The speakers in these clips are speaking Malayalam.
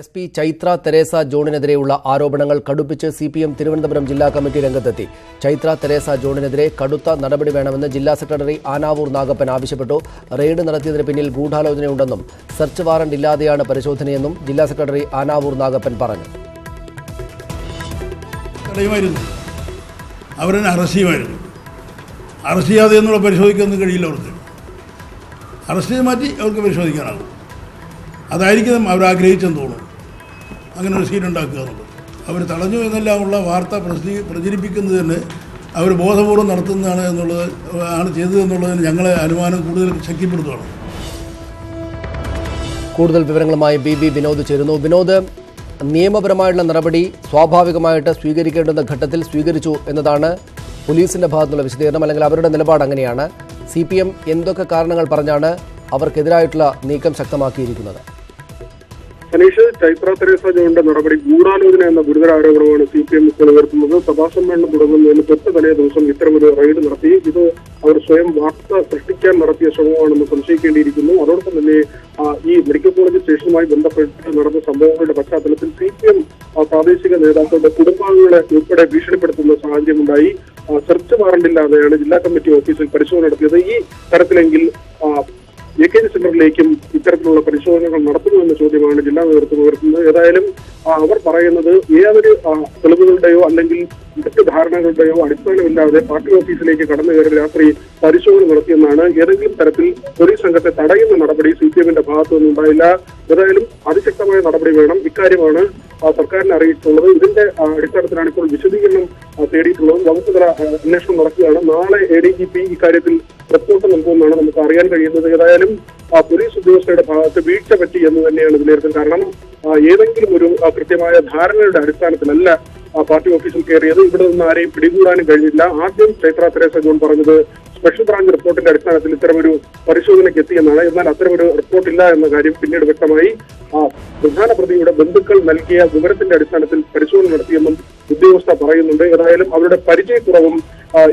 എസ് പി ചൈത്ര തെരേസ ജോണിനെതിരെയുള്ള ആരോപണങ്ങൾ കടുപ്പിച്ച് സി പി എം തിരുവനന്തപുരം ജില്ലാ കമ്മിറ്റി രംഗത്തെത്തി. ചൈത്ര തെരേസ ജോണിനെതിരെ കടുത്ത നടപടി വേണമെന്ന് ജില്ലാ സെക്രട്ടറി ആനാവൂർ നാഗപ്പൻ ആവശ്യപ്പെട്ടു. റെയ്ഡ് നടത്തിയതിന് പിന്നിൽ ഗൂഢാലോചനയുണ്ടെന്നും സെർച്ച് വാറന്റ് ഇല്ലാതെയാണ് പരിശോധനയെന്നും ജില്ലാ സെക്രട്ടറി ആനാവൂർ നാഗപ്പൻ പറഞ്ഞു. അറസ്റ്റ് ചെയ്യുമായിരുന്നു. കഴിയില്ല അവർക്ക്. അറസ്റ്റ് ചെയ്ത് മാറ്റി അവർക്ക് പരിശോധിക്കാനാകും അതായിരിക്കും അവർ ആഗ്രഹിച്ചെന്ന് തോന്നുന്നു. അങ്ങനെ ഒരു സീൻ ഉണ്ടാക്കുക എന്നുള്ളത്. അവർ തടഞ്ഞു എന്നെല്ലാമുള്ള വാർത്ത പ്രസി പ്രചരിപ്പിക്കുന്നത് തന്നെ അവർ ബോധപൂർവം നടത്തുന്നതാണ് എന്നുള്ളത് ആണ് ചെയ്തത് എന്നുള്ളതിന് ഞങ്ങളെ അനുമാനം കൂടുതൽ ശക്തിപ്പെടുത്തുകയാണ്. കൂടുതൽ വിവരങ്ങളുമായി ബി ബി വിനോദ് ചേരുന്നു. വിനോദ് നിയമപരമായിട്ടുള്ള നടപടി സ്വാഭാവികമായിട്ട് സ്വീകരിക്കേണ്ടുന്ന ഘട്ടത്തിൽ സ്വീകരിച്ചു എന്നതാണ് പോലീസിന്റെ ഭാഗത്തുള്ള വിശദീകരണം. അല്ലെങ്കിൽ അവരുടെ നിലപാട് അങ്ങനെയാണ്. സി എന്തൊക്കെ കാരണങ്ങൾ പറഞ്ഞാണ് അവർക്കെതിരായിട്ടുള്ള നീക്കം ശക്തമാക്കിയിരിക്കുന്നത്? സനീഷ് ചൈത്ര തെരേസ ജോണിന്റെ നടപടി ഗൂഢാലോചന എന്ന ഗുരുതര ആരോപണമാണ് സി പി എം ഇപ്പോൾ ഉയർത്തുന്നത് സഭാസമ്മേളനം തുടങ്ങുന്നതിന് തൊട്ട് തലേ ദിവസം ഇത്തരമൊരു റെയ്ഡ് നടത്തി. ഇത് അവർ സ്വയം വാർത്ത സൃഷ്ടിക്കാൻ നടത്തിയ ശ്രമമാണെന്ന് സംശയിക്കേണ്ടിയിരിക്കുന്നു. അതോടൊപ്പം തന്നെ ഈ മെഡിക്കൽ കോളേജ് സ്റ്റേഷനുമായി ബന്ധപ്പെട്ട് നടന്ന സംഭവങ്ങളുടെ പശ്ചാത്തലത്തിൽ സി പി എം പ്രാദേശിക നേതാക്കളുടെ കുടുംബാംഗങ്ങളെ ഉൾപ്പെടെ ഭീഷണിപ്പെടുത്തുന്ന സാഹചര്യമുണ്ടായി സെർച്ച് വാറണ്ടില്ലാതെയാണ് ജില്ലാ കമ്മിറ്റി ഓഫീസിൽ പരിശോധന നടത്തിയത്. ഈ തരത്തിലെങ്കിൽ ജി സെന്ററിലേക്കും ഇത്തരത്തിലുള്ള പരിശോധനകൾ നടത്തുന്നുവെന്ന ചോദ്യമാണ് ജില്ലാ നേതൃത്വം ഉയർത്തുന്നത്. ഏതായാലും അവർ പറയുന്നത് ഏതൊരു തെളിവുകളുടെയോ അല്ലെങ്കിൽ മറ്റ് ധാരണകളുടെയോ അടിസ്ഥാനമില്ലാതെ പാർട്ടി ഓഫീസിലേക്ക് കടന്നു കയറി രാത്രി പരിശോധന നടത്തിയെന്നാണ് ഏതെങ്കിലും തരത്തിൽ പോലീസ് സംഘത്തെ തടയുന്ന നടപടി സി പി എമ്മിന്റെ ഭാഗത്തു നിന്നുണ്ടായില്ല ഏതായാലും അതിശക്തമായ നടപടി വേണം. ഇക്കാര്യമാണ് സർക്കാരിനെ അറിയിച്ചിട്ടുള്ളത്. ഇതിന്റെ അടിസ്ഥാനത്തിലാണ് ഇപ്പോൾ വിശദീകരണം തേടിയിട്ടുള്ളത്. വകുപ്പ് തല അന്വേഷണം നടക്കുകയാണ്. നാളെ എ ഡി ജി പി ഇക്കാര്യത്തിൽ റിപ്പോർട്ട് നൽകുമെന്നാണ് നമുക്ക് അറിയാൻ കഴിയുന്നത്. ഏതായാലും പോലീസ് ഉദ്യോഗസ്ഥരുടെ ഭാഗത്ത് വീഴ്ച പറ്റി എന്ന് തന്നെയാണ് വിലയിരുത്തൽ കാരണം ഏതെങ്കിലും ഒരു കൃത്യമായ ധാരണയുടെ അടിസ്ഥാനത്തിലല്ല പാർട്ടി ഓഫീസിൽ കയറിയത്. ഇവിടെ നിന്ന് ആരെയും പിടികൂടാനും കഴിഞ്ഞില്ല. ആദ്യം ചൈത്ര തെരേസ ജോൺ പറഞ്ഞത് സ്പെഷ്യൽ ബ്രാഞ്ച് റിപ്പോർട്ടിന്റെ അടിസ്ഥാനത്തിൽ ഇത്തരമൊരു പരിശോധനയ്ക്ക് എത്തിയെന്നാണ്. എന്നാൽ അത്തരമൊരു റിപ്പോർട്ടില്ല എന്ന കാര്യം പിന്നീട് വ്യക്തമായി പ്രധാന പ്രതിയുടെ ബന്ധുക്കൾ നൽകിയ വിവരത്തിന്റെ അടിസ്ഥാനത്തിൽ പരിശോധന നടത്തിയെന്നും ഉദ്യോഗസ്ഥ പറയുന്നുണ്ട്. ഏതായാലും അവരുടെ പരിചയക്കുറവും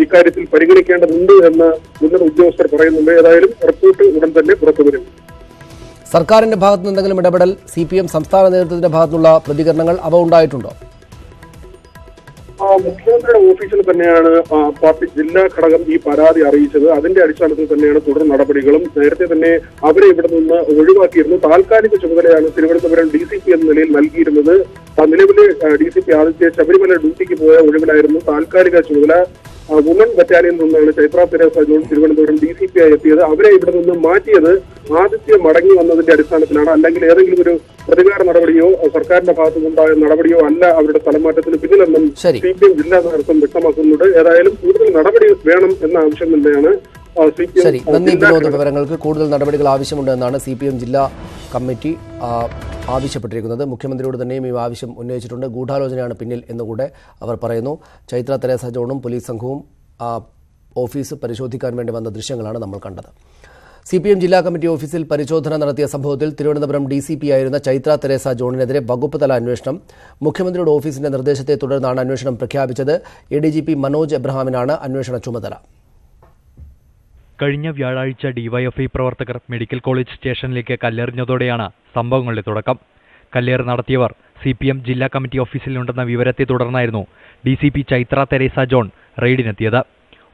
ഇക്കാര്യത്തിൽ പരിഗണിക്കേണ്ടതുണ്ട് എന്ന് ഉന്നത ഉദ്യോഗസ്ഥർ പറയുന്നുണ്ട്. ഏതായാലും റിപ്പോർട്ട് ഉടൻ തന്നെ പുറത്തുവരും. സർക്കാരിന്റെ ഭാഗത്തുനിന്ന് എന്തെങ്കിലും ഇടപെടൽ സി പി എം സംസ്ഥാന നേതൃത്വത്തിന്റെ ഭാഗത്തുനിന്നുള്ള പ്രതികരണങ്ങൾ അവ ഉണ്ടായിട്ടുണ്ടോ? മുഖ്യമന്ത്രിയുടെ ഓഫീസിൽ തന്നെയാണ് പാർട്ടി ജില്ലാ ഘടകം ഈ പരാതി അറിയിച്ചത്. അതിന്റെ അടിസ്ഥാനത്തിൽ തന്നെയാണ് തുടർ നടപടികളും. നേരത്തെ തന്നെ അവരെ ഇവിടെ നിന്ന് ഒഴിവാക്കിയിരുന്നു. താൽക്കാലിക ചുമതലയാണ് തിരുവനന്തപുരം ഡി സി പി എന്ന നിലയിൽ നൽകിയിരുന്നത്. നിലവിലെ D C P Aditya Sabarimala ഡ്യൂട്ടിക്ക് പോയ ഒഴിവിലായിരുന്നു. താൽക്കാലിക ചുമതല വുമൺ ബറ്റാലിയനിൽ നിന്നാണ് Chaitra Teresa John Thiruvananthapuram D C P ആയി എത്തിയത്. അവരെ ഇവിടെ നിന്ന് മാറ്റിയത് ആദിത്യ മടങ്ങി വന്നതിന്റെ അടിസ്ഥാനത്തിലാണ്. അല്ലെങ്കിൽ ഏതെങ്കിലും ഒരു പ്രതികാര നടപടിയോ സർക്കാരിന്റെ ഭാഗത്തു നിന്നുണ്ടായ നടപടിയോ അല്ല അവരുടെ സ്ഥലമാറ്റത്തിന് പിന്നിലെന്നും. സി പി എം ജില്ലാ നേതൃത്വം വ്യക്തമാക്കുന്നുണ്ട്. ഏതായാലും കൂടുതൽ നടപടി വേണം എന്ന ആവശ്യം തന്നെയാണ് ശരി. നന്ദി. വിനോദ വിവരങ്ങൾക്ക് കൂടുതൽ നടപടികൾ ആവശ്യമുണ്ടെന്നാണ് സി പി എം ജില്ലാ കമ്മിറ്റി ആവശ്യപ്പെട്ടിരിക്കുന്നത്. മുഖ്യമന്ത്രിയോട് തന്നെയും ഈ ആവശ്യം ഉന്നയിച്ചിട്ടുണ്ട്. ഗൂഢാലോചനയാണ് പിന്നിൽ എന്നുകൂടെ അവർ പറയുന്നു. ചൈത്ര തെരേസ ജോണും പോലീസ് സംഘവും ഓഫീസ് പരിശോധിക്കാൻ വേണ്ടി വന്ന ദൃശ്യങ്ങളാണ് നമ്മൾ കണ്ടത്. സി പി എം ജില്ലാ കമ്മിറ്റി ഓഫീസിൽ പരിശോധന നടത്തിയ സംഭവത്തിൽ തിരുവനന്തപുരം ഡി സി പി ആയിരുന്ന ചൈത്ര തെരേസ ജോണിനെതിരെ വകുപ്പ് തല അന്വേഷണം. മുഖ്യമന്ത്രിയുടെ ഓഫീസിന്റെ നിർദ്ദേശത്തെ തുടർന്നാണ് അന്വേഷണം പ്രഖ്യാപിച്ചത്. A D G P Manoj എബ്രഹാമിനാണ് അന്വേഷണ ചുമതല. കഴിഞ്ഞ വ്യാഴാഴ്ച ഡിവൈഎഫ്ഐ പ്രവർത്തകർ മെഡിക്കൽ കോളേജ് സ്റ്റേഷനിലേക്ക് കല്ലെറിഞ്ഞതോടെയാണ് സംഭവങ്ങളുടെ തുടക്കം. കല്ലേറ് നടത്തിയവർ സി പി എം ജില്ലാ കമ്മിറ്റി ഓഫീസിലുണ്ടെന്ന വിവരത്തെ തുടർന്നായിരുന്നു D C P Chaitra Teresa John റെയ്ഡിനെത്തിയത്.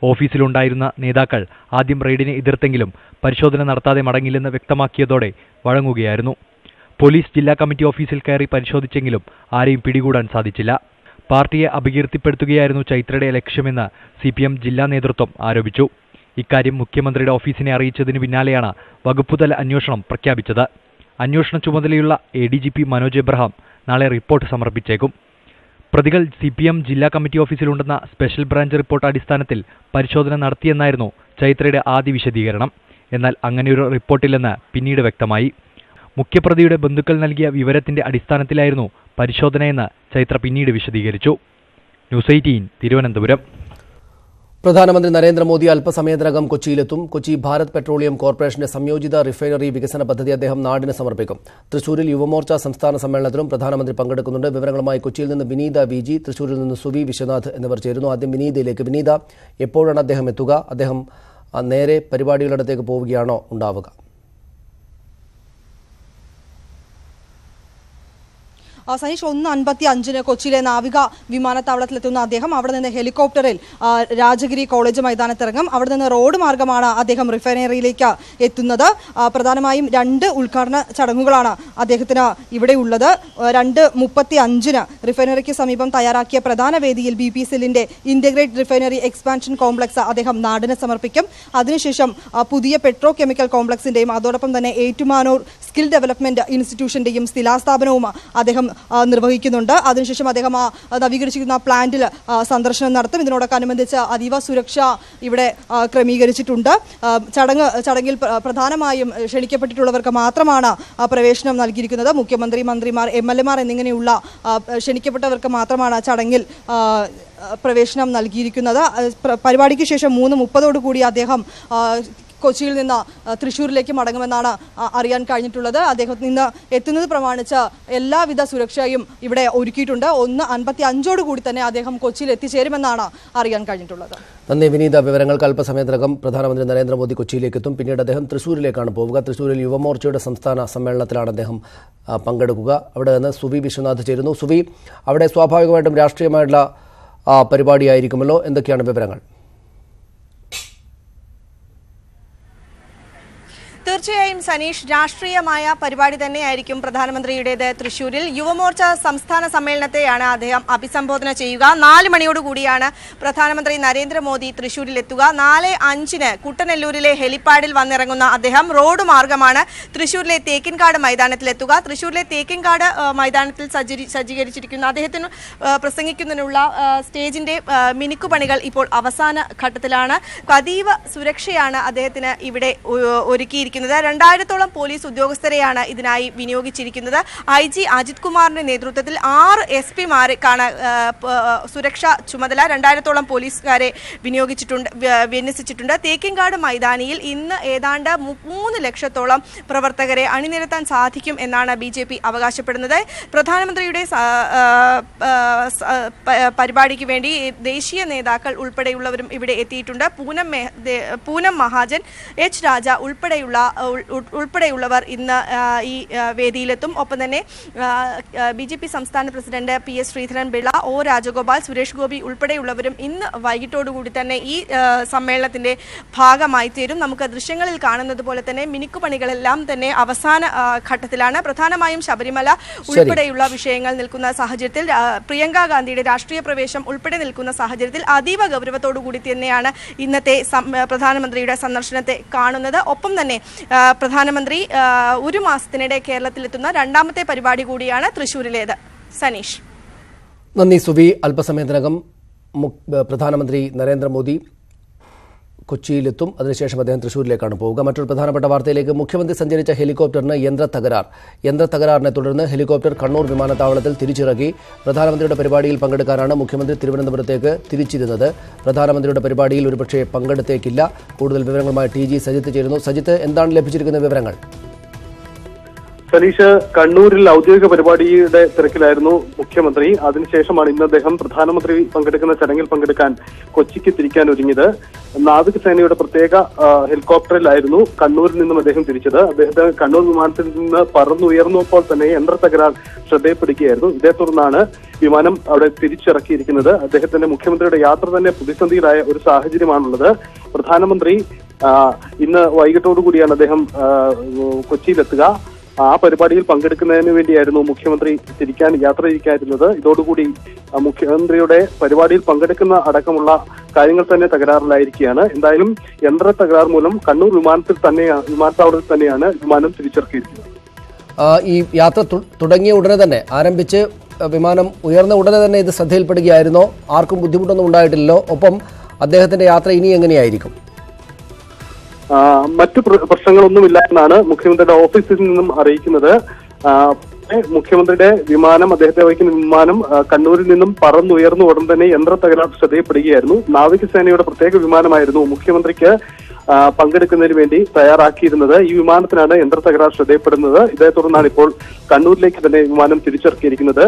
ഓഫീസിലുണ്ടായിരുന്ന നേതാക്കൾ ആദ്യം റെയ്ഡിനെ എതിർത്തെങ്കിലും പരിശോധന നടത്താതെ മടങ്ങില്ലെന്ന് വ്യക്തമാക്കിയതോടെ വഴങ്ങുകയായിരുന്നു. പോലീസ് ജില്ലാ കമ്മിറ്റി ഓഫീസിൽ കയറി പരിശോധിച്ചെങ്കിലും ആരെയും പിടികൂടാൻ സാധിച്ചില്ല. പാർട്ടിയെ അപകീർത്തിപ്പെടുത്തുകയായിരുന്നു ചൈത്രയുടെ ലക്ഷ്യമെന്ന് സി ജില്ലാ നേതൃത്വം ആരോപിച്ചു. ഇക്കാര്യം മുഖ്യമന്ത്രിയുടെ ഓഫീസിനെ അറിയിച്ചതിന് പിന്നാലെയാണ് വകുപ്പുതല അന്വേഷണം പ്രഖ്യാപിച്ചത്. അന്വേഷണ ചുമതലയുള്ള A D G P Manoj Abraham നാളെ റിപ്പോർട്ട് സമർപ്പിച്ചേക്കും. പ്രതികൾ സി പി എം ജില്ലാ കമ്മിറ്റി ഓഫീസിലുണ്ടെന്ന സ്പെഷ്യൽ ബ്രാഞ്ച് റിപ്പോർട്ട് അടിസ്ഥാനത്തിൽ പരിശോധന നടത്തിയെന്നായിരുന്നു ചൈത്രയുടെ ആദ്യ വിശദീകരണം. എന്നാൽ അങ്ങനെയൊരു റിപ്പോർട്ടില്ലെന്ന് പിന്നീട് വ്യക്തമായി. മുഖ്യപ്രതിയുടെ ബന്ധുക്കൾ നൽകിയ വിവരത്തിന്റെ അടിസ്ഥാനത്തിലായിരുന്നു പരിശോധനയെന്ന് ചൈത്ര പിന്നീട് വിശദീകരിച്ചു. News eighteen Thiruvananthapuram. പ്രധാനമന്ത്രി നരേന്ദ്രമോദി അല്പസമയത്തിനകം കൊച്ചിയിലെത്തും. കൊച്ചി ഭാരത് പെട്രോളിയം കോർപ്പറേഷന്റെ സംയോജിത റിഫൈനറി വികസന പദ്ധതി അദ്ദേഹം നാടിന് സമർപ്പിക്കും. തൃശൂരിൽ യുവമോർച്ച സംസ്ഥാന സമ്മേളനത്തിലും പ്രധാനമന്ത്രി പങ്കെടുക്കുന്നുണ്ട്. വിവരങ്ങളുമായി കൊച്ചിയിൽ നിന്ന് വിനീത വി ജി തൃശൂരിൽ നിന്ന് സുവി വിശ്വനാഥ് എന്നിവർ ചേരുന്നു. ആദ്യം വിനീതയിലേക്ക്. വിനീത എപ്പോഴാണ് അദ്ദേഹം എത്തുക? അദ്ദേഹം നേരെ പരിപാടികളുടെ അടുത്തേക്ക് പോവുകയാണോ? ഉണ്ടാവുക. സനീഷ് ഒന്ന് അൻപത്തി അഞ്ചിന് കൊച്ചിയിലെ നാവിക വിമാനത്താവളത്തിലെത്തുന്ന അദ്ദേഹം. അവിടെ നിന്ന് ഹെലികോപ്റ്ററിൽ രാജഗിരി കോളേജ് മൈതാനത്തിറങ്ങും. അവിടെ നിന്ന് റോഡ് മാർഗമാണ് അദ്ദേഹം റിഫൈനറിയിലേക്ക് എത്തുന്നത്. പ്രധാനമായും രണ്ട് ഉദ്ഘാടന ചടങ്ങുകളാണ് അദ്ദേഹത്തിന് ഇവിടെ ഉള്ളത്. രണ്ട് മുപ്പത്തി അഞ്ചിന് റിഫൈനറിക്ക് സമീപം തയ്യാറാക്കിയ പ്രധാന വേദിയിൽ ബി പി സെല്ലിന്റെ ഇന്റഗ്രേറ്റ് റിഫൈനറി എക്സ്പാൻഷൻ കോംപ്ലക്സ് അദ്ദേഹം നാടിന് സമർപ്പിക്കും. അതിനുശേഷം പുതിയ പെട്രോ കെമിക്കൽ കോംപ്ലക്സിന്റെയും അതോടൊപ്പം തന്നെ ഏറ്റുമാനൂർ സ്കിൽ ഡെവലപ്മെന്റ് ഇൻസ്റ്റിറ്റ്യൂഷന്റെയും ശിലാസ്ഥാപനവും അദ്ദേഹം നിർവഹിക്കുന്നുണ്ട്. അതിനുശേഷം അദ്ദേഹം ആ നവീകരിച്ചിരിക്കുന്ന പ്ലാന്റിൽ സന്ദർശനം നടത്തും. ഇതിനോടൊക്കനുബന്ധിച്ച് അതീവ സുരക്ഷ ഇവിടെ ക്രമീകരിച്ചിട്ടുണ്ട്. ചടങ്ങ് ചടങ്ങിൽ പ്രധാനമായും ക്ഷണിക്കപ്പെട്ടിട്ടുള്ളവർക്ക് മാത്രമാണ് പ്രവേശനം നൽകിയിരിക്കുന്നത്. മുഖ്യമന്ത്രി മന്ത്രിമാർ എം എൽ എമാർ എന്നിങ്ങനെയുള്ള ക്ഷണിക്കപ്പെട്ടവർക്ക് മാത്രമാണ് ചടങ്ങിൽ പ്രവേശനം നൽകിയിരിക്കുന്നത്. പരിപാടിക്ക് ശേഷം മൂന്ന് മുപ്പതോടുകൂടി അദ്ദേഹം ആ, കൊച്ചിയിൽ നിന്ന് തൃശ്ശൂരിലേക്ക് മടങ്ങുമെന്നാണ് അറിയാൻ കഴിഞ്ഞിട്ടുള്ളത്. അദ്ദേഹത്തിൽ നിന്ന് എത്തുന്നത് പ്രമാണിച്ച് എല്ലാവിധ സുരക്ഷയും ഇവിടെ ഒരുക്കിയിട്ടുണ്ട്. ഒന്ന് അൻപത്തി അഞ്ചോട് കൂടി തന്നെ അദ്ദേഹം കൊച്ചിയിൽ എത്തിച്ചേരുമെന്നാണ് അറിയാൻ കഴിഞ്ഞിട്ടുള്ളത്. നന്ദി വിനീത വിവരങ്ങൾക്ക് അല്പസമയത്തിനകം പ്രധാനമന്ത്രി നരേന്ദ്രമോദി കൊച്ചിയിലേക്ക് എത്തും പിന്നീട് അദ്ദേഹം തൃശ്ശൂരിലേക്കാണ് പോവുക. തൃശ്ശൂരിൽ യുവമോർച്ചയുടെ സംസ്ഥാന സമ്മേളനത്തിലാണ് അദ്ദേഹം പങ്കെടുക്കുക. അവിടെ നിന്ന് സുവി വിശ്വനാഥ് ചേരുന്നു. സുവി അവിടെ സ്വാഭാവികമായിട്ടും രാഷ്ട്രീയമായിട്ടുള്ള പരിപാടിയായിരിക്കുമല്ലോ. എന്തൊക്കെയാണ് വിവരങ്ങൾ? തീർച്ചയായും സനീഷ് രാഷ്ട്രീയമായ പരിപാടി തന്നെയായിരിക്കും പ്രധാനമന്ത്രിയുടേത് തൃശൂരിൽ യുവമോർച്ച സംസ്ഥാന സമ്മേളനത്തെയാണ് അദ്ദേഹം അഭിസംബോധന ചെയ്യുക. നാല് മണിയോടുകൂടിയാണ് പ്രധാനമന്ത്രി നരേന്ദ്രമോദി തൃശൂരിൽ എത്തുക നാല് അഞ്ചിന് കുട്ടനെല്ലൂരിലെ ഹെലിപ്പാഡിൽ വന്നിറങ്ങുന്ന അദ്ദേഹം റോഡ് മാർഗമാണ് തൃശൂരിലെ തേക്കിൻകാട് മൈതാനത്തിലെത്തുക. തൃശൂരിലെ തേക്കിൻകാട് മൈതാനത്തിൽ സജ്ജീ സജ്ജീകരിച്ചിരിക്കുന്ന. അദ്ദേഹത്തിന് പ്രസംഗിക്കുന്നതിനുള്ള സ്റ്റേജിന്റെ മിനുക്കുപണികൾ ഇപ്പോൾ അവസാന ഘട്ടത്തിലാണ്. അതീവ സുരക്ഷയാണ് അദ്ദേഹത്തിന് ഇവിടെ ഒരുക്കിയിരിക്കുന്നത്. രണ്ടായിരത്തോളം പോലീസ് ഉദ്യോഗസ്ഥരെയാണ് ഇതിനായി വിനിയോഗിച്ചിരിക്കുന്നത്. ഐ ജി അജിത് കുമാറിന്റെ നേതൃത്വത്തിൽ ആറ് എസ് പിമാർക്കാണ് സുരക്ഷാ ചുമതല രണ്ടായിരത്തോളം പോലീസുകാരെ വിനിയോഗിച്ചിട്ടുണ്ട് വിന്യസിച്ചിട്ടുണ്ട്. തേക്കിൻകാട് മൈതാനിയിൽ ഇന്ന് ഏതാണ്ട് മൂന്ന് ലക്ഷത്തോളം പ്രവർത്തകരെ അണിനിരത്താൻ സാധിക്കും എന്നാണ് ബി ജെ പി അവകാശപ്പെടുന്നത്. പ്രധാനമന്ത്രിയുടെ പരിപാടിക്ക് വേണ്ടി ദേശീയ നേതാക്കൾ ഉൾപ്പെടെയുള്ളവരും ഇവിടെ എത്തിയിട്ടുണ്ട്. പൂനം പൂനം മഹാജൻ എച്ച് രാജ ഉൾപ്പെടെയുള്ള ഉൾ- ഉൾ- ഉൾപ്പെടെയുള്ളവർ ഇന്ന് ഈ വേദിയിലെത്തും. ഒപ്പം തന്നെ ബി ജെ പി സംസ്ഥാന president P S Sreedharan Pillai O Rajagopal Suresh Gopi ഉൾപ്പെടെയുള്ളവരും ഇന്ന് വൈകിട്ടോടുകൂടി തന്നെ ഈ സമ്മേളനത്തിന്റെ ഭാഗമായി തീരും നമുക്ക് ദൃശ്യങ്ങളിൽ കാണുന്നത് പോലെ തന്നെ മിനുക്കുപണികളെല്ലാം തന്നെ അവസാന ഘട്ടത്തിലാണ്. പ്രധാനമായും ശബരിമല ഉൾപ്പെടെയുള്ള വിഷയങ്ങൾ നിൽക്കുന്ന സാഹചര്യത്തിൽ പ്രിയങ്കാ ഗാന്ധിയുടെ രാഷ്ട്രീയ പ്രവേശം ഉൾപ്പെടെ നിൽക്കുന്ന സാഹചര്യത്തിൽ അതീവ ഗൗരവത്തോടു കൂടി തന്നെയാണ് ഇന്നത്തെ പ്രധാനമന്ത്രിയുടെ സന്ദർശനത്തെ കാണുന്നത്. ഒപ്പം തന്നെ പ്രധാനമന്ത്രി ഒരു മാസത്തിനിടെ കേരളത്തിലെത്തുന്ന രണ്ടാമത്തെ പരിപാടി കൂടിയാണ് തൃശൂരിലേത്. സനീഷ്. നന്ദി സുവി അല്പസമയത്തിനകം പ്രധാനമന്ത്രി നരേന്ദ്രമോദി കൊച്ചിയിലെത്തും. അതിനുശേഷം അദ്ദേഹം തൃശൂരിലേക്കാണ് പോവുക. മറ്റൊരു പ്രധാനപ്പെട്ട വാർത്തയിലേക്ക് മുഖ്യമന്ത്രി സഞ്ചരിച്ച ഹെലികോപ്റ്ററിന് യന്ത്ര തകരാർ. യന്ത്ര തകരാറിനെ തുടർന്ന് ഹെലികോപ്റ്റർ കണ്ണൂർ വിമാനത്താവളത്തിൽ തിരിച്ചിറക്കി പ്രധാനമന്ത്രിയുടെ പരിപാടിയിൽ പങ്കെടുക്കാനാണ് മുഖ്യമന്ത്രി തിരുവനന്തപുരത്തേക്ക് തിരിച്ചിരുന്നത്. പ്രധാനമന്ത്രിയുടെ പരിപാടിയിൽ ഒരുപക്ഷെ പങ്കെടുത്തേക്കില്ല. കൂടുതൽ വിവരങ്ങളുമായി ടി ജി സജിത്ത് ചേരുന്നു. സജിത്ത് എന്താണ് ലഭിച്ചിരിക്കുന്ന വിവരങ്ങൾ? സനീഷ് കണ്ണൂരിൽ ഔദ്യോഗിക പരിപാടിയുടെ തിരക്കിലായിരുന്നു മുഖ്യമന്ത്രി. അതിനുശേഷമാണ് ഇന്ന് അദ്ദേഹം പ്രധാനമന്ത്രി പങ്കെടുക്കുന്ന ചടങ്ങിൽ പങ്കെടുക്കാൻ കൊച്ചിക്ക് തിരിക്കാൻ ഒരുങ്ങിയത്. നാവിക സേനയുടെ പ്രത്യേക ഹെലികോപ്റ്ററിലായിരുന്നു കണ്ണൂരിൽ നിന്നും അദ്ദേഹം തിരിച്ചത്. അദ്ദേഹത്തെ കണ്ണൂർ വിമാനത്തിൽ നിന്ന് പറന്നുയർന്നപ്പോൾ തന്നെ യന്ത്ര തകരാർ ശ്രദ്ധയിൽപ്പെടുകയായിരുന്നു. ഇതേ തുടർന്നാണ് വിമാനം അവിടെ തിരിച്ചിറക്കിയിരിക്കുന്നത്. അദ്ദേഹത്തിന്റെ മുഖ്യമന്ത്രിയുടെ യാത്ര തന്നെ പ്രതിസന്ധിയിലായ ഒരു സാഹചര്യമാണുള്ളത്. പ്രധാനമന്ത്രി ഇന്ന് വൈകിട്ടോടു കൂടിയാണ് അദ്ദേഹം കൊച്ചിയിലെത്തുക. ആ പരിപാടിയിൽ പങ്കെടുക്കുന്നതിന് വേണ്ടിയായിരുന്നു മുഖ്യമന്ത്രി തിരിക്കാൻ യാത്ര തിരിക്കാതിരുന്നത് ഇതോടുകൂടി മുഖ്യമന്ത്രിയുടെ പരിപാടിയിൽ പങ്കെടുക്കുന്ന അടക്കമുള്ള കാര്യങ്ങൾ തന്നെ തകരാറിലായിരിക്കുകയാണ്. എന്തായാലും യന്ത്ര തകരാർ മൂലം കണ്ണൂർ വിമാനത്തിൽ തന്നെയാണ് വിമാനത്താവളത്തിൽ തന്നെയാണ് വിമാനം തിരിച്ചിറക്കിയിരിക്കുന്നത് ഈ യാത്ര തുടങ്ങിയ ഉടനെ തന്നെ ആരംഭിച്ച് വിമാനം ഉയർന്ന ഉടനെ തന്നെ ഇത് ശ്രദ്ധയിൽപ്പെടുകയായിരുന്നോ. ആർക്കും ബുദ്ധിമുട്ടൊന്നും ഉണ്ടായിട്ടില്ലല്ലോ. ഒപ്പം അദ്ദേഹത്തിന്റെ യാത്ര ഇനി എങ്ങനെയായിരിക്കും? മറ്റു പ്ര- പ്രശ്നങ്ങളൊന്നുമില്ല എന്നാണ് മുഖ്യമന്ത്രിയുടെ ഓഫീസിൽ നിന്നും അറിയിക്കുന്നത്. മുഖ്യമന്ത്രിയുടെ വിമാനം അദ്ദേഹത്തെ വഹിക്കുന്ന വിമാനം കണ്ണൂരിൽ നിന്നും പറന്നുയർന്നു ഉടൻ തന്നെ യന്ത്ര തകരാർ ശ്രദ്ധയപ്പെടുകയായിരുന്നു നാവികസേനയുടെ പ്രത്യേക വിമാനമായിരുന്നു മുഖ്യമന്ത്രിക്ക് പങ്കെടുക്കുന്നതിന് വേണ്ടി തയ്യാറാക്കിയിരുന്നത്. ഈ വിമാനത്തിനാണ് യന്ത്ര തകരാർ ശ്രദ്ധയപ്പെടുന്നത് ഇതേ തുടർന്നാണ് ഇപ്പോൾ കണ്ണൂരിലേക്ക് തന്നെ വിമാനം തിരിച്ചിറക്കിയിരിക്കുന്നത്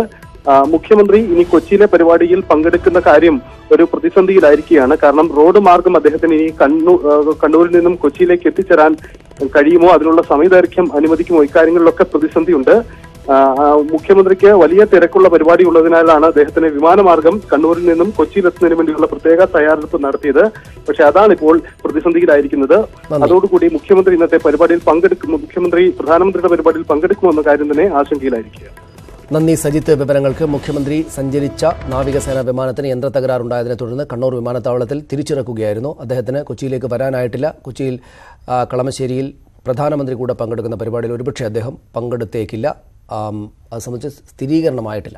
മുഖ്യമന്ത്രി ഇനി കൊച്ചിയിലെ പരിപാടിയിൽ പങ്കെടുക്കുന്ന കാര്യം ഒരു പ്രതിസന്ധിയിലായിരിക്കുകയാണ്. കാരണം റോഡ് മാർഗം അദ്ദേഹത്തിന് ഇനി കണ്ണൂർ കണ്ണൂരിൽ നിന്നും കൊച്ചിയിലേക്ക് എത്തിച്ചേരാൻ കഴിയുമോ? അതിനുള്ള സമയദൈർഘ്യം അനുവദിക്കുമോ? ഇക്കാര്യങ്ങളിലൊക്കെ പ്രതിസന്ധിയുണ്ട്. മുഖ്യമന്ത്രിക്ക് വലിയ തിരക്കുള്ള പരിപാടി ഉള്ളതിനാലാണ് അദ്ദേഹത്തിന് വിമാനമാർഗം കണ്ണൂരിൽ നിന്നും കൊച്ചിയിലെത്തുന്നതിന് വേണ്ടിയുള്ള പ്രത്യേക തയ്യാറെടുപ്പ് നടത്തിയത്. പക്ഷെ അതാണ് ഇപ്പോൾ പ്രതിസന്ധിയിലായിരിക്കുന്നത്. അതോടുകൂടി മുഖ്യമന്ത്രി ഇന്നത്തെ പരിപാടിയിൽ പങ്കെടുക്കും മുഖ്യമന്ത്രി പ്രധാനമന്ത്രിയുടെ പരിപാടിയിൽ പങ്കെടുക്കുമെന്ന കാര്യം തന്നെ ആശങ്കയിലായിരിക്കുക നന്ദി സജിത്ത്. വിവരങ്ങൾക്ക് മുഖ്യമന്ത്രി സഞ്ചരിച്ച നാവികസേന വിമാനത്തിന് യന്ത്രത്തകരാറുണ്ടായതിനെ തുടർന്ന് കണ്ണൂർ വിമാനത്താവളത്തിൽ തിരിച്ചിറക്കുകയായിരുന്നു. അദ്ദേഹത്തിന് കൊച്ചിയിലേക്ക് വരാനായിട്ടില്ല. കൊച്ചിയിൽ കളമശ്ശേരിയിൽ പ്രധാനമന്ത്രി കൂടെ പങ്കെടുക്കുന്ന പരിപാടിയിൽ ഒരുപക്ഷെ അദ്ദേഹം പങ്കെടുത്തേക്കില്ല. അത് സംബന്ധിച്ച് സ്ഥിരീകരണമായിട്ടില്ല.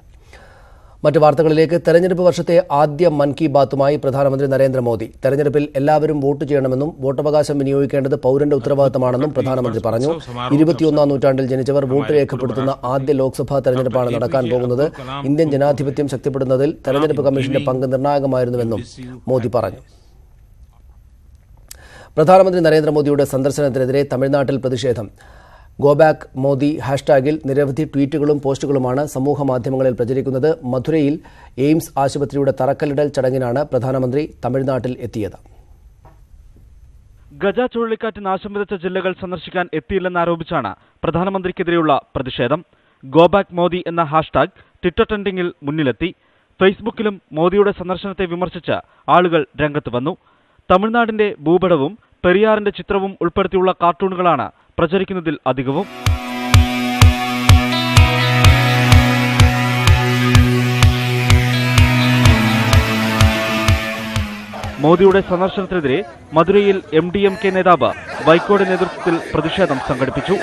മറ്റു വാർത്തകളിലേക്ക് തെരഞ്ഞെടുപ്പ് വർഷത്തെ ആദ്യ മൻ കി ബാത്തുമായി പ്രധാനമന്ത്രി നരേന്ദ്രമോദി. തെരഞ്ഞെടുപ്പിൽ എല്ലാവരും വോട്ട് ചെയ്യണമെന്നും വോട്ടവകാശം വിനിയോഗിക്കേണ്ടത് പൌരന്റെ ഉത്തരവാദിത്തമാണെന്നും പ്രധാനമന്ത്രി പറഞ്ഞു. ഇരുപത്തിയൊന്നാം നൂറ്റാണ്ടിൽ ജനിച്ചവർ വോട്ട് രേഖപ്പെടുത്തുന്ന ആദ്യ ലോക്സഭാ തെരഞ്ഞെടുപ്പാണ് നടക്കാൻ പോകുന്നത്. ഇന്ത്യൻ ജനാധിപത്യം ശക്തിപ്പെടുന്നതിൽ തെരഞ്ഞെടുപ്പ് കമ്മീഷന്റെ പങ്ക് നിർണായകമായിരുന്നുവെന്നും മോദി പറഞ്ഞു. പ്രധാനമന്ത്രി നരേന്ദ്രമോദിയുടെ സന്ദർശനത്തിനെതിരെ തമിഴ്നാട്ടിൽ പ്രതിഷേധം. ഗോബാക്ക് മോദി ഹാഷ്ടാഗിൽ നിരവധി ട്വീറ്റുകളും പോസ്റ്റുകളുമാണ് സമൂഹ മാധ്യമങ്ങളിൽ പ്രചരിക്കുന്നത്. മധുരയിൽ എയിംസ് ആശുപത്രിയുടെ തറക്കല്ലിടൽ ചടങ്ങിനാണ് പ്രധാനമന്ത്രി തമിഴ്നാട്ടിൽ എത്തിയത്. ഗജ ചുഴലിക്കാറ്റ് നാശം വിതച്ച ജില്ലകൾ സന്ദർശിക്കാൻ എത്തിയില്ലെന്നാരോപിച്ചാണ് പ്രധാനമന്ത്രിക്കെതിരെയുള്ള പ്രതിഷേധം. ഗോബാക്ക് മോദി എന്ന ഹാഷ്ടാഗ് ട്വിറ്റർ ട്രെൻഡിംഗിൽ മുന്നിലെത്തി. ഫേസ്ബുക്കിലും മോദിയുടെ സന്ദർശനത്തെ വിമർശിച്ച് ആളുകൾ രംഗത്ത് വന്നു. തമിഴ്നാടിന്റെ ഭൂപടവും പെരിയാറിന്റെ ചിത്രവും ഉൾപ്പെടുത്തിയുള്ള കാർട്ടൂണുകളാണ് പ്രചരിക്കുന്നതിൽ അധികവും മോദിയുടെ സന്ദർശനത്തിനെതിരെ മധുരയിൽ എം ഡി എം കെ നേതാവ് വൈക്കോടെ നേതൃത്വത്തിൽ പ്രതിഷേധം സംഘടിപ്പിച്ചു.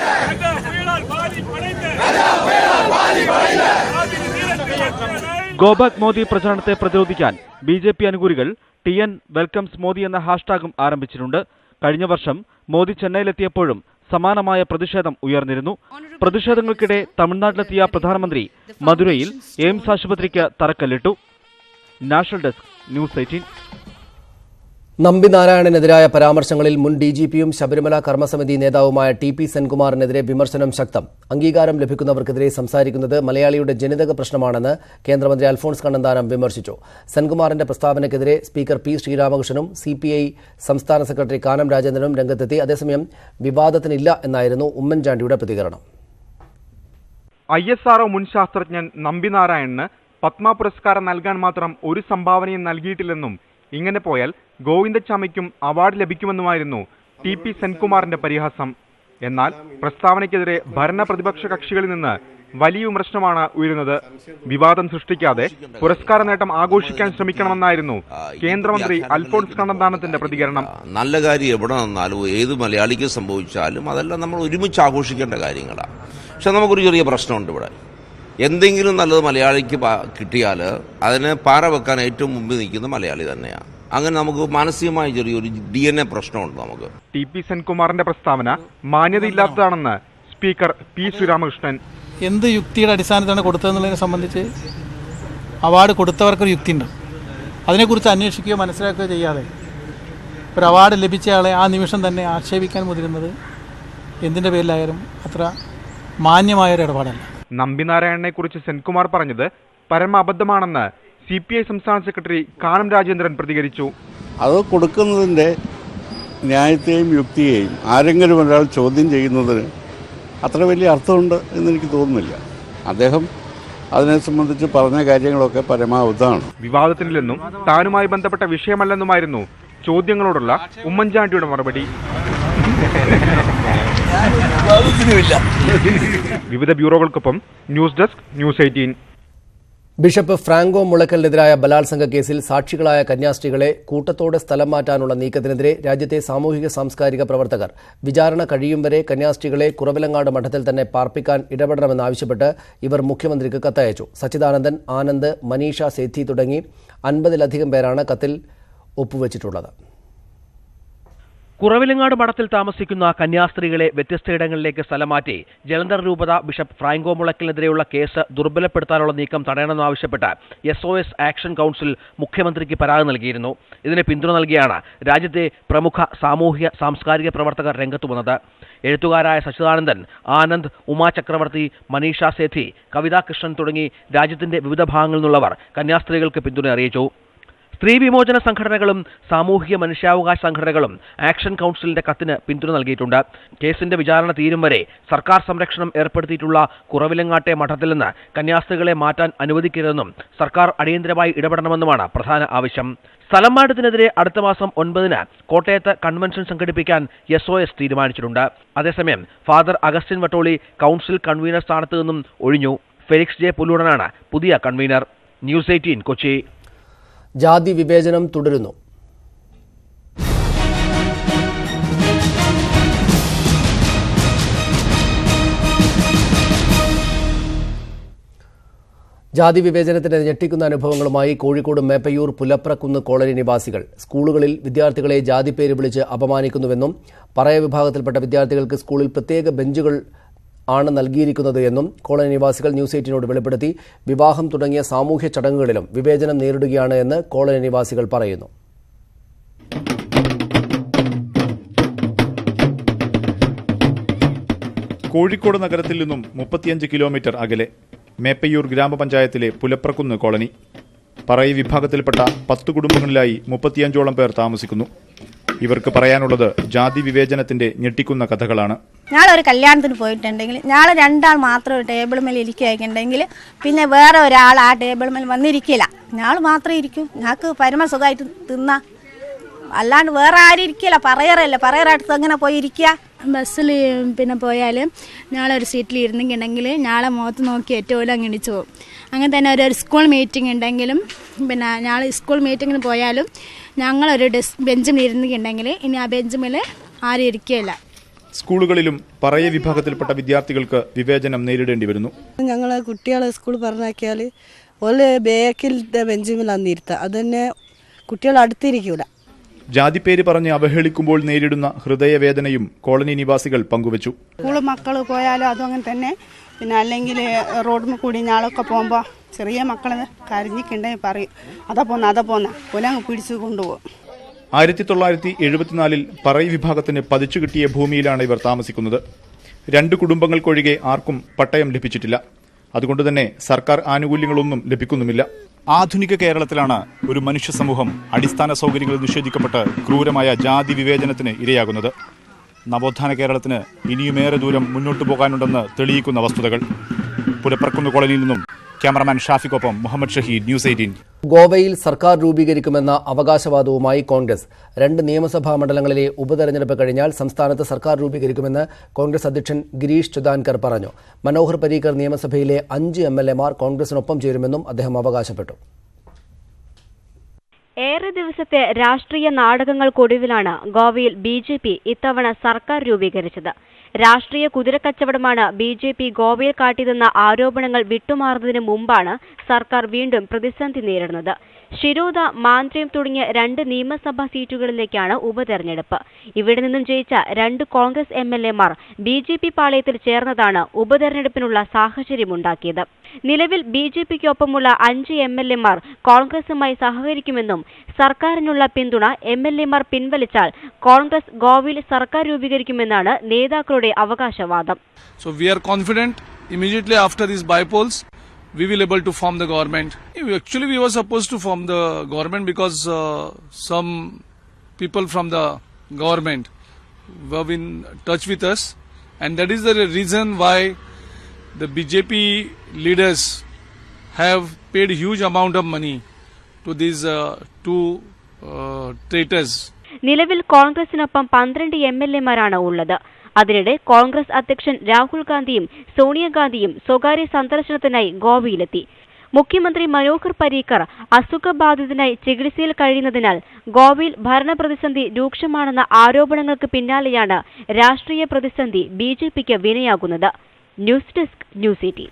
ഗോബാക്ക് മോദി പ്രചാരണത്തെ പ്രതിരോധിക്കാൻ ബി ജെ പി അനുകൂലികൾ ടി എൻ വെൽക്കംസ് മോദി എന്ന ഹാഷ്ടാഗും ആരംഭിച്ചിട്ടുണ്ട്. കഴിഞ്ഞ വർഷം മോദി ചെന്നൈയിലെത്തിയപ്പോഴും സമാനമായ പ്രതിഷേധം ഉയർന്നിരുന്നു. പ്രതിഷേധങ്ങൾക്കിടെ തമിഴ്നാട്ടിലെത്തിയ പ്രധാനമന്ത്രി മധുരയിൽ എയിംസ് ആശുപത്രിക്ക് തറക്കല്ലിട്ടു. National desk news eighteen. Nambi നാരായണനെതിരായ പരാമർശങ്ങളിൽ മുൻ ഡി ജി പിയും ശബരിമല കർമ്മസമിതി നേതാവുമായ ടി പി സെൻകുമാറിനെതിരെ വിമർശനം ശക്തം. അംഗീകാരം ലഭിക്കുന്നവർക്കെതിരെ സംസാരിക്കുന്നത് മലയാളിയുടെ ജനിതക പ്രശ്നമാണെന്ന് കേന്ദ്രമന്ത്രി അൽഫോൺസ് കണ്ണന്താനം വിമർശിച്ചു. സെൻകുമാറിന്റെ പ്രസ്താവനയ്ക്കെതിരെ സ്പീക്കർ പി ശ്രീരാമകൃഷ്ണനും സി പി ഐ സംസ്ഥാന സെക്രട്ടറി കാനം രാജേന്ദ്രനും രംഗത്തെത്തി. അതേസമയം വിവാദത്തിനില്ല എന്നായിരുന്നു ഉമ്മൻചാണ്ടിയുടെ പ്രതികരണം. ഐ എസ് ആർഒ മുൻ ശാസ്ത്രജ്ഞൻ നമ്പിനാരായണന് പത്മ പുരസ്കാരം നൽകാൻ മാത്രം ഒരു സംഭാവനയും നൽകിയിട്ടില്ലെന്നും ഇങ്ങനെ പോയാൽ ഗോവിന്ദച്ചാമിക്കും അവാർഡ് ലഭിക്കുമെന്നുമായിരുന്നു ടി പി സെൻകുമാറിന്റെ പരിഹാസം. എന്നാൽ പ്രസ്താവനയ്ക്കെതിരെ ഭരണ പ്രതിപക്ഷ കക്ഷികളിൽ നിന്ന് വലിയ വിമർശനമാണ് ഉയരുന്നത്. വിവാദം സൃഷ്ടിക്കാതെ പുരസ്കാര നേട്ടം ആഘോഷിക്കാൻ ശ്രമിക്കണമെന്നായിരുന്നു കേന്ദ്രമന്ത്രി അൽഫോൺസ് കണ്ണന്താനത്തിന്റെ പ്രതികരണം. നല്ല കാര്യം എവിടെ നിന്നാലും ഏത് മലയാളിക്ക് സംഭവിച്ചാലും അതെല്ലാം നമ്മൾ ഒരുമിച്ച് ആഘോഷിക്കേണ്ട കാര്യങ്ങളാണ് പക്ഷെ നമുക്കൊരു ചെറിയ പ്രശ്നമുണ്ട് ഇവിടെ. എന്തെങ്കിലും നല്ലത് മലയാളിക്ക് കിട്ടിയാൽ അതിന് പാറ വെക്കാൻ ഏറ്റവും മുമ്പിൽ നിൽക്കുന്ന മലയാളി തന്നെയാണ്. അങ്ങനെ നമുക്ക് മാനസികമായ ചെറിയൊരു ഡി എൻ എ പ്രശ്നമുണ്ട് നമുക്ക്. ടി പി സെൻകുമാറിന്റെ പ്രസ്താവന മാന്യതയില്ലാത്തതാണെന്ന് സ്പീക്കർ പി ശ്രീരാമകൃഷ്ണൻ എന്ത് യുക്തിയുടെ അടിസ്ഥാനത്താണ് കൊടുത്തതെന്നുള്ളതിനെ സംബന്ധിച്ച് അവാർഡ് കൊടുത്തവർക്കൊരു യുക്തിയുണ്ട്. അതിനെക്കുറിച്ച് അന്വേഷിക്കുകയോ മനസ്സിലാക്കുകയോ ചെയ്യാതെ ഒരു അവാർഡ് ലഭിച്ചയാളെ ആ നിമിഷം തന്നെ ആക്ഷേപിക്കാൻ മുതിരുന്നത് എന്തിന്റെ പേരിലായാലും അത്ര മാന്യമായൊരു ഇടപാടല്ല. നമ്പിനാരായണനെ കുറിച്ച് സെൻകുമാർ പറഞ്ഞത് പരമ അബദ്ധമാണെന്ന് സി പി ഐ സംസ്ഥാന സെക്രട്ടറി കാനം രാജേന്ദ്രൻ പ്രതികരിച്ചു. അത് കൊടുക്കുന്നതിന്റെ ന്യായത്തെയും യുക്തിയെയും ആരെങ്കിലും ഒരാൾ ചോദ്യം ചെയ്യുന്നതിന് അത്ര വലിയ അർത്ഥമുണ്ട് എന്നെനിക്ക് തോന്നുന്നില്ല. അദ്ദേഹം അതിനെ സംബന്ധിച്ച് പറഞ്ഞ കാര്യങ്ങളൊക്കെ പരമാവധമാണ് വിവാദത്തിനില്ലെന്നും താനുമായി ബന്ധപ്പെട്ട വിഷയമല്ലെന്നുമായിരുന്നു ചോദ്യങ്ങളോടുള്ള ഉമ്മൻചാണ്ടിയുടെ മറുപടി. വിവിധ ബ്യൂറോകൾക്കൊപ്പം news desk news eighteen. Bishop Franco മുളക്കലിനെതിരായ ബലാത്സംഗ കേസിൽ സാക്ഷികളായ കന്യാസ്ത്രീകളെ കൂട്ടത്തോടെ സ്ഥലം മാറ്റാനുള്ള നീക്കത്തിനെതിരെ രാജ്യത്തെ സാമൂഹിക സാംസ്കാരിക പ്രവർത്തകർ വിചാരണ കഴിയും വരെ കന്യാസ്ത്രീകളെ കുറവിലങ്ങാട് മഠത്തിൽ തന്നെ പാർപ്പിക്കാൻ ഇടപെടണമെന്നാവശ്യപ്പെട്ട് ഇവർ മുഖ്യമന്ത്രിക്ക് കത്തയച്ചു. സച്ചിദാനന്ദൻ ആനന്ദ് മനീഷ സേത്തി തുടങ്ങി അൻപതിലധികം പേരാണ് കത്തിൽ ഒപ്പുവച്ചിട്ടുള്ളത്. കുറവിലങ്ങാട് മഠത്തിൽ താമസിക്കുന്ന കന്യാസ്ത്രീകളെ വ്യത്യസ്തയിടങ്ങളിലേക്ക് സ്ഥലമാറ്റി ജലന്ധർ രൂപത ബിഷപ്പ് ഫ്രാങ്കോ മുളക്കിനെതിരെയുള്ള കേസ് ദുർബലപ്പെടുത്താനുള്ള നീക്കം തടയണമെന്നാവശ്യപ്പെട്ട് S O S action council മുഖ്യമന്ത്രിക്ക് പരാതി നൽകിയിരുന്നു. ഇതിന് പിന്തുണ നൽകിയാണ് രാജ്യത്തെ പ്രമുഖ സാമൂഹ്യ സാംസ്കാരിക പ്രവർത്തകർ രംഗത്തു വന്നത്. എഴുത്തുകാരായ സച്ചിദാനന്ദൻ ആനന്ദ് ഉമാ ചക്രവർത്തി മനീഷ സേഥി കവിതാ കൃഷ്ണൻ തുടങ്ങി രാജ്യത്തിന്റെ വിവിധ ഭാഗങ്ങളിൽ നിന്നുള്ളവർ കന്യാസ്ത്രീകൾക്ക് പിന്തുണ അറിയിച്ചു. സ്ത്രീ വിമോചന സംഘടനകളും സാമൂഹിക മനുഷ്യാവകാശ സംഘടനകളും ആക്ഷൻ കൗൺസിലിന്റെ കത്തിന് പിന്തുണ നൽകിയിട്ടുണ്ട്. കേസിന്റെ വിചാരണ തീരും വരെ സർക്കാർ സംരക്ഷണം ഏർപ്പെടുത്തിയിട്ടുള്ള കുറവിലങ്ങാട്ടെ മഠത്തിൽ നിന്ന് കന്യാസ്ത്രീകളെ മാറ്റാൻ അനുവദിക്കരുതെന്നും സർക്കാർ അടിയന്തരമായി ഇടപെടണമെന്നുമാണ് പ്രധാന ആവശ്യം. സ്ഥലം മാറ്റത്തിനെതിരെ അടുത്ത മാസം ഒൻപതിന് കോട്ടയത്ത് കൺവെൻഷൻ സംഘടിപ്പിക്കാൻ എസ് ഒ എസ് തീരുമാനിച്ചിട്ടുണ്ട്. അതേസമയം father Augustine Vattoli council convener സ്ഥാനത്ത് നിന്നും ഒഴിഞ്ഞു. ഫെലിക്സ് ജെ പുല്ലൂടനാണ് പുതിയ കൺവീനർ. News eighteen Kochi. ജാതി വിവേചനം തുടരുന്നു. ജാതി വിവേചനത്തിന്റെ ഞെട്ടിക്കുന്ന അനുഭവങ്ങളുമായി കോഴിക്കോട് മേപ്പയൂർ പുലപ്രക്കുന്ന് കോളനി നിവാസികൾ സ്കൂളുകളിൽ വിദ്യാർത്ഥികളെ ജാതി പേര് വിളിച്ച് അപമാനിക്കുന്നുവെന്നും പറയ വിഭാഗത്തിൽപ്പെട്ട വിദ്യാർത്ഥികൾക്ക് സ്കൂളിൽ പ്രത്യേക ബെഞ്ചുകൾ ആണ് നൽകിയിരിക്കുന്നത് എന്നും കോളനി നിവാസികൾ ന്യൂസ് എയ്റ്റിനോട് വെളിപ്പെടുത്തി വിവാഹം തുടങ്ങിയ സാമൂഹ്യ ചടങ്ങുകളിലും വിവേചനം നേരിടുകയാണ് എന്ന് കോളനി നിവാസികൾ പറയുന്നു. കോഴിക്കോട് നഗരത്തിൽ നിന്നും മുപ്പത്തിയഞ്ച് കിലോമീറ്റർ അകലെ മേപ്പയ്യൂർ ഗ്രാമപഞ്ചായത്തിലെ പുലപ്രക്കുന്ന് കോളനി. പറയി വിഭാഗത്തിൽപ്പെട്ട പത്ത് കുടുംബങ്ങളിലായി മുപ്പത്തിയഞ്ചോളം പേർ താമസിക്കുന്നു. ഇവർക്ക് പറയാനുള്ളത് ജാതി വിവേചനത്തിന്റെ ഞെട്ടിക്കുന്ന കഥകളാണ്. ഞാളൊരു കല്യാണത്തിന് പോയിട്ടുണ്ടെങ്കിൽ ഞാൾ രണ്ടാൾ മാത്രം ഒരു ടേബിൾ മേൽ ഇരിക്കുകയായിട്ടുണ്ടെങ്കിൽ പിന്നെ വേറെ ഒരാൾ ആ ടേബിൾ മേൽ വന്നിരിക്കില്ല. ഞാൾ മാത്രം ഇരിക്കും. ഞങ്ങൾക്ക് പരമസുഖമായിട്ട് തിന്നാം. അല്ലാണ്ട് വേറെ ആരും ഇരിക്കില്ല. പറയറല്ല. പറയറടുത്ത് അങ്ങനെ പോയി ഇരിക്കുക ബസ്സിൽ പിന്നെ പോയാൽ ഞാളൊരു സീറ്റിൽ ഇരുന്നിട്ടുണ്ടെങ്കിൽ ഞാളെ മുഖത്ത് നോക്കി ഏറ്റവും അങ്ങ് ഇടിച്ചു പോകും അങ്ങനെ തന്നെ ഒരു ഒരു സ്കൂൾ മീറ്റിംഗ് ഉണ്ടെങ്കിലും പിന്നെ ഞാൾ സ്കൂൾ മീറ്റിങ്ങിന് പോയാലും ഞങ്ങളൊരു ഡെസ്ക് ബെഞ്ചിൽ ഇരുന്നിട്ടുണ്ടെങ്കിൽ ഇനി ആ ബെഞ്ചിൽ ആരും ഇരിക്കുകയില്ല സ്കൂളുകളിലും പറയ വിഭാഗത്തിൽപ്പെട്ട വിദ്യാർത്ഥികൾക്ക് വിവേചനം നേരിടേണ്ടി വരുന്നു. ഞങ്ങൾ കുട്ടികളെ സ്കൂൾ പറഞ്ഞാക്കിയാൽ ഒരു ബേക്കിലത്തെ ബെഞ്ചിമിലാണ് ഇരുത്തുക അത് തന്നെ കുട്ടികൾ അടുത്തിരിക്കൂല. പേര് പറഞ്ഞ് അവഹേളിക്കുമ്പോൾ നേരിടുന്ന ഹൃദയവേദനയും കോളനി നിവാസികൾ പങ്കുവച്ചു. സ്കൂൾ മക്കൾ പോയാലും അതും അങ്ങനെ തന്നെ. പിന്നെ അല്ലെങ്കിൽ റോഡിൽ കൂടി ഞാളൊക്കെ പോകുമ്പോൾ ചെറിയ മക്കൾ കരഞ്ഞിട്ടുണ്ടെങ്കിൽ പറയും അതാ പോന്ന അതാ പോന്ന. പോലെ അങ്ങ് പിടിച്ച് കൊണ്ടുപോകും. ആയിരത്തി തൊള്ളായിരത്തി എഴുപത്തിനാലിൽ പറയി വിഭാഗത്തിന് പതിച്ചു കിട്ടിയ ഭൂമിയിലാണ് ഇവർ താമസിക്കുന്നത്. രണ്ട് കുടുംബങ്ങൾക്കൊഴികെ ആർക്കും പട്ടയം ലഭിച്ചിട്ടില്ല. അതുകൊണ്ട് തന്നെ സർക്കാർ ആനുകൂല്യങ്ങളൊന്നും ലഭിക്കുന്നുമില്ല. ആധുനിക കേരളത്തിലാണ് ഒരു മനുഷ്യ സമൂഹം അടിസ്ഥാന സൗകര്യങ്ങൾ നിഷേധിക്കപ്പെട്ട് ക്രൂരമായ ജാതി വിവേചനത്തിന് ഇരയാകുന്നത്. നവോത്ഥാന കേരളത്തിന് ഇനിയുമേറെ ദൂരം മുന്നോട്ടു പോകാനുണ്ടെന്ന് തെളിയിക്കുന്ന വസ്തുതകൾ. പുലപ്പറക്കുന്ന കോളനിയിൽ നിന്നും ക്യാമറമാൻ ഷാഫിക്കൊപ്പം മുഹമ്മദ് ഷഹീദ് ന്യൂസ് എയ്റ്റീൻ. ഗോവയിൽ സർക്കാർ രൂപീകരിക്കുമെന്ന അവകാശവാദവുമായി കോൺഗ്രസ്. രണ്ട് നിയമസഭാ മണ്ഡലങ്ങളിലെ ഉപതെരഞ്ഞെടുപ്പ് കഴിഞ്ഞാൽ സംസ്ഥാനത്ത് സർക്കാർ രൂപീകരിക്കുമെന്ന് കോൺഗ്രസ് അധ്യക്ഷൻ ഗിരീഷ് ചുദാൻകർ പറഞ്ഞു. മനോഹർ പരീക്കർ നിയമസഭയിലെ അഞ്ച് എം എൽ എമാർ കോൺഗ്രസിനൊപ്പം ചേരുമെന്നും അദ്ദേഹം അവകാശപ്പെട്ടു. ഏറെ ദിവസത്തെ രാഷ്ട്രീയ നാടകങ്ങൾക്കൊടുവിലാണ് ഗോവയിൽ ബി ജെ പി ഇത്തവണ സർക്കാർ രൂപീകരിച്ചത്. രാഷ്ട്രീയ കുതിരക്കച്ചവടമാണ് ബി ജെ പി ഗോവയിൽ കാട്ടിയതെന്ന ആരോപണങ്ങൾ വിട്ടുമാറുന്നതിന് മുമ്പാണ് സർക്കാർ വീണ്ടും പ്രതിസന്ധി നേരിടുന്നത്. ഷിരോദ മാന്ത്രിയം തുടങ്ങിയ രണ്ട് നിയമസഭാ സീറ്റുകളിലേക്കാണ് ഉപതെരഞ്ഞെടുപ്പ്. ഇവിടെ നിന്നും ജയിച്ച രണ്ട് കോൺഗ്രസ് എം എൽ എമാർ ബി ജെ പി പാളയത്തിൽ ചേർന്നതാണ് ഉപതെരഞ്ഞെടുപ്പിനുള്ള സാഹചര്യമുണ്ടാക്കിയത്. നിലവിൽ ബി ജെ പിക്കൊപ്പമുള്ള അഞ്ച് എം എൽ എമാർ കോൺഗ്രസുമായി സഹകരിക്കുമെന്നും സർക്കാരിനുള്ള പിന്തുണ എം എൽ എമാർ പിൻവലിച്ചാൽ കോൺഗ്രസ് ഗോവയിൽ സർക്കാർ രൂപീകരിക്കുമെന്നാണ് നേതാക്കളുടെ അവകാശവാദം. we will able to form the government. Actually, we were supposed to form the government because uh, some people from the government were in touch with us, and that is the reason why the BJP leaders have paid huge amount of money to these uh, two uh, traitors. നിലവിൽ കോൺഗ്രസിനൊപ്പം പന്ത്രണ്ട് എം എൽ എമാരാണ് ഉള്ളത് അതിനിടെ കോൺഗ്രസ് അധ്യക്ഷൻ രാഹുൽ ഗാന്ധിയും സോണിയാഗാന്ധിയും സ്വകാര്യ സന്ദർശനത്തിനായി ഗോവയിലെത്തി. മുഖ്യമന്ത്രി മനോഹർ പരീക്കർ അസുഖബാധിതനായി ചികിത്സയിൽ കഴിയുന്നതിനാൽ ഗോവയിൽ ഭരണപ്രതിസന്ധി രൂക്ഷമാണെന്ന ആരോപണങ്ങൾക്ക് പിന്നാലെയാണ് രാഷ്ട്രീയ പ്രതിസന്ധി ബി ജെ പിക്ക് വിനയാകുന്നത്. News desk news eighteen.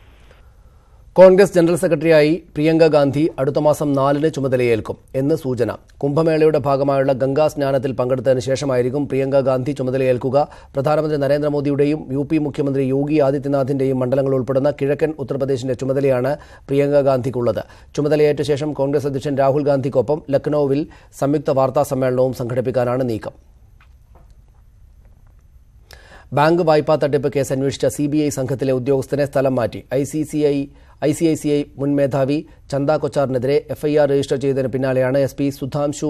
Congress general സെക്രട്ടറിയായി പ്രിയങ്ക ഗാന്ധി അടുത്ത മാസം നാലിന് ചുമതലയേൽക്കും എന്ന് സൂചന. കുംഭമേളയുടെ ഭാഗമായുള്ള ഗംഗാ സ്നാനത്തിൽ പങ്കെടുത്തതിന് ശേഷമായിരിക്കും പ്രിയങ്ക ഗാന്ധി ചുമതലയേൽക്കുക. പ്രധാനമന്ത്രി നരേന്ദ്രമോദിയുടെയും യു പി മുഖ്യമന്ത്രി യോഗി ആദിത്യനാഥിന്റെയും മണ്ഡലങ്ങൾ ഉൾപ്പെടുന്ന കിഴക്കൻ ഉത്തർപ്രദേശിന്റെ ചുമതലയാണ് പ്രിയങ്ക ഗാന്ധിക്കുള്ളത്. ചുമതലയേറ്റ ശേഷം കോൺഗ്രസ് അധ്യക്ഷൻ രാഹുൽ ഗാന്ധിക്കൊപ്പം ലക്നൌവിൽ സംയുക്ത വാർത്താ സമ്മേളനവും സംഘടിപ്പിക്കാനാണ് നീക്കം. ബാങ്ക് വായ്പാ തട്ടിപ്പ് കേസ് അന്വേഷിച്ച സിബിഐ സംഘത്തിലെ ഉദ്യോഗസ്ഥനെ സ്ഥലം മാറ്റി. I C C I I C I C I മുൻ മേധാവി ചന്ദ കൊച്ചാറിനെതിരെ എഫ്ഐആർ രജിസ്റ്റർ ചെയ്തതിന് പിന്നാലെയാണ് എസ് പി സുധാംശു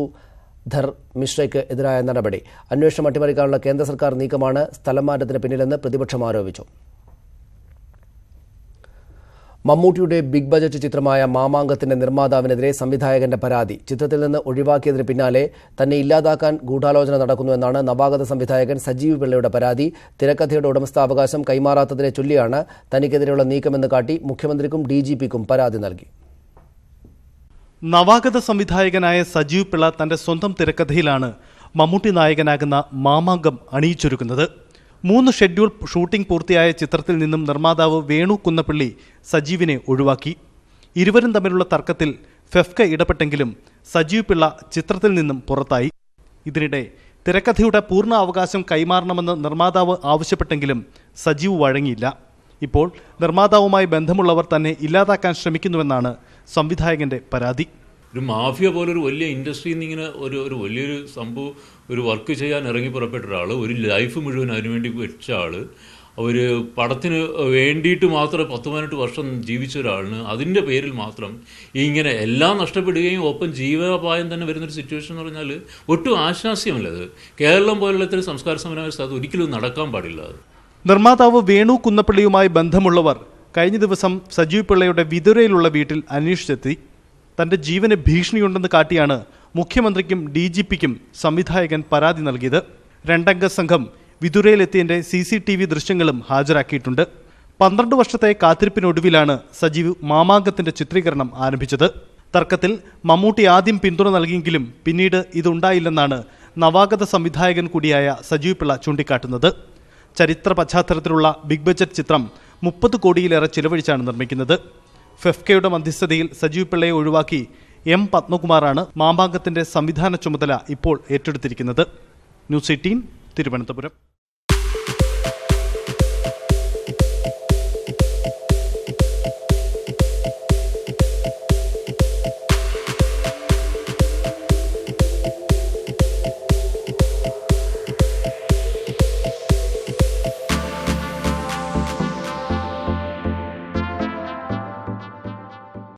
ധർ മിശ്രയ്ക്ക് എതിരായ നടപടി. അന്വേഷണം അട്ടിമറിക്കാനുള്ള കേന്ദ്ര സർക്കാർ നീക്കമാണ് സ്ഥലം മാറ്റത്തിന് പിന്നിലെന്ന് പ്രതിപക്ഷം ആരോപിച്ചു. മമ്മൂട്ടിയുടെ ബിഗ് ബജറ്റ് ചിത്രമായ മാമാങ്കത്തിന്റെ നിർമ്മാതാവിനെതിരെ സംവിധായകന്റെ പരാതി. ചിത്രത്തിൽ നിന്ന് ഒഴിവാക്കിയതിന് പിന്നാലെ തന്നെ ഇല്ലാതാക്കാൻ ഗൂഢാലോചന നടക്കുന്നുവെന്നാണ് നവാഗത സംവിധായകൻ സജീവ് പിള്ളയുടെ പരാതി. തിരക്കഥയുടെ ഉടമസ്ഥാവകാശം കൈമാറാത്തതിനെ ചൊല്ലിയാണ് തനിക്കെതിരെയുള്ള നീക്കമെന്ന് കാട്ടി മുഖ്യമന്ത്രിക്കും ഡിജിപിക്കും പരാതി നൽകി. നവാഗത സംവിധായകനായ സജീവ് പിള്ള തന്റെ സ്വന്തം തിരക്കഥയിലാണ് മമ്മൂട്ടി നായകനാകുന്ന മാമാങ്കം അണിയിച്ചൊരുക്കുന്നത്. മൂന്ന് ഷെഡ്യൂൾ ഷൂട്ടിംഗ് പൂർത്തിയായ ചിത്രത്തിൽ നിന്നും നിർമ്മാതാവ് വേണു കുന്നപ്പള്ളി സജീവിനെ ഒഴിവാക്കി. ഇരുവരും തമ്മിലുള്ള തർക്കത്തിൽ ഫെഫ്ക ഇടപെട്ടെങ്കിലും സജീവ് പിള്ള ചിത്രത്തിൽ നിന്നും പുറത്തായി. ഇതിനിടെ തിരക്കഥയുടെ പൂർണ അവകാശം കൈമാറണമെന്ന് നിർമ്മാതാവ് ആവശ്യപ്പെട്ടെങ്കിലും സജീവ് വഴങ്ങിയില്ല. ഇപ്പോൾ നിർമ്മാതാവുമായി ബന്ധമുള്ളവർ തന്നെ ഇല്ലാതാക്കാൻ ശ്രമിക്കുന്നുവെന്നാണ് സംവിധായകന്റെ പരാതി. ഒരു മാഫിയ പോലൊരു വലിയ ഇൻഡസ്ട്രിയിൽ നിന്ന് ഇങ്ങനെ ഒരു ഒരു വലിയൊരു സംഭവം ഒരു വർക്ക് ചെയ്യാൻ ഇറങ്ങി പുറപ്പെട്ട ഒരാൾ ഒരു ലൈഫ് മുഴുവൻ അതിനുവേണ്ടി വെച്ച ആൾ ഒരു പടത്തിന് വേണ്ടിയിട്ട് മാത്രം പത്ത് പതിനെട്ട് വർഷം ജീവിച്ച ഒരാളിന് അതിന്റെ പേരിൽ മാത്രം ഇങ്ങനെ എല്ലാം നഷ്ടപ്പെടുകയും ഒപ്പം ജീവപായം തന്നെ വരുന്നൊരു സിറ്റുവേഷൻ എന്ന് പറഞ്ഞാൽ ഒട്ടും ആശാസ്യമല്ല അത്. കേരളം പോലുള്ള ഇത്തരം സംസ്കാര സമരമായ സ്ഥലത്ത് ഒരിക്കലും നടക്കാൻ പാടില്ല നിർമ്മാതാവ് വേണു കുന്നപ്പള്ളിയുമായി ബന്ധമുള്ളവർ കഴിഞ്ഞ ദിവസം സജീവ് പിള്ളയുടെ വിതുരയിലുള്ള വീട്ടിൽ അന്വേഷിച്ചെത്തി. തന്റെ ജീവന് ഭീഷണിയുണ്ടെന്ന് കാട്ടിയാണ് മുഖ്യമന്ത്രിക്കും ഡി ജി പിക്കും സംവിധായകൻ പരാതി നൽകിയത്. രണ്ടംഗ സംഘം വിതുരയിലെത്തിയതിന്റെ സി സി ടി വി ദൃശ്യങ്ങളും ഹാജരാക്കിയിട്ടുണ്ട്. പന്ത്രണ്ട് വർഷത്തെ കാത്തിരിപ്പിനൊടുവിലാണ് സജീവ് മാമാങ്കത്തിന്റെ ചിത്രീകരണം ആരംഭിച്ചത്. തർക്കത്തിൽ മമ്മൂട്ടി ആദ്യം പിന്തുണ നൽകിയെങ്കിലും പിന്നീട് ഇതുണ്ടായില്ലെന്നാണ് നവാഗത സംവിധായകൻ കൂടിയായ സജീവ് പിള്ള ചൂണ്ടിക്കാട്ടുന്നത്. ചരിത്ര പശ്ചാത്തലത്തിലുള്ള ബിഗ് ബജറ്റ് ചിത്രം മുപ്പത് കോടിയിലേറെ ചിലവഴിച്ചാണ് നിർമ്മിക്കുന്നത്. ഫെഫ്കയുടെ മധ്യസ്ഥതയിൽ സജീവ് പിള്ളയെ ഒഴിവാക്കി എം പത്മകുമാറാണ് മാമാങ്കത്തിന്റെ സംവിധാന ചുമതല ഇപ്പോൾ ഏറ്റെടുത്തിരിക്കുന്നത്. News eighteen Thiruvananthapuram.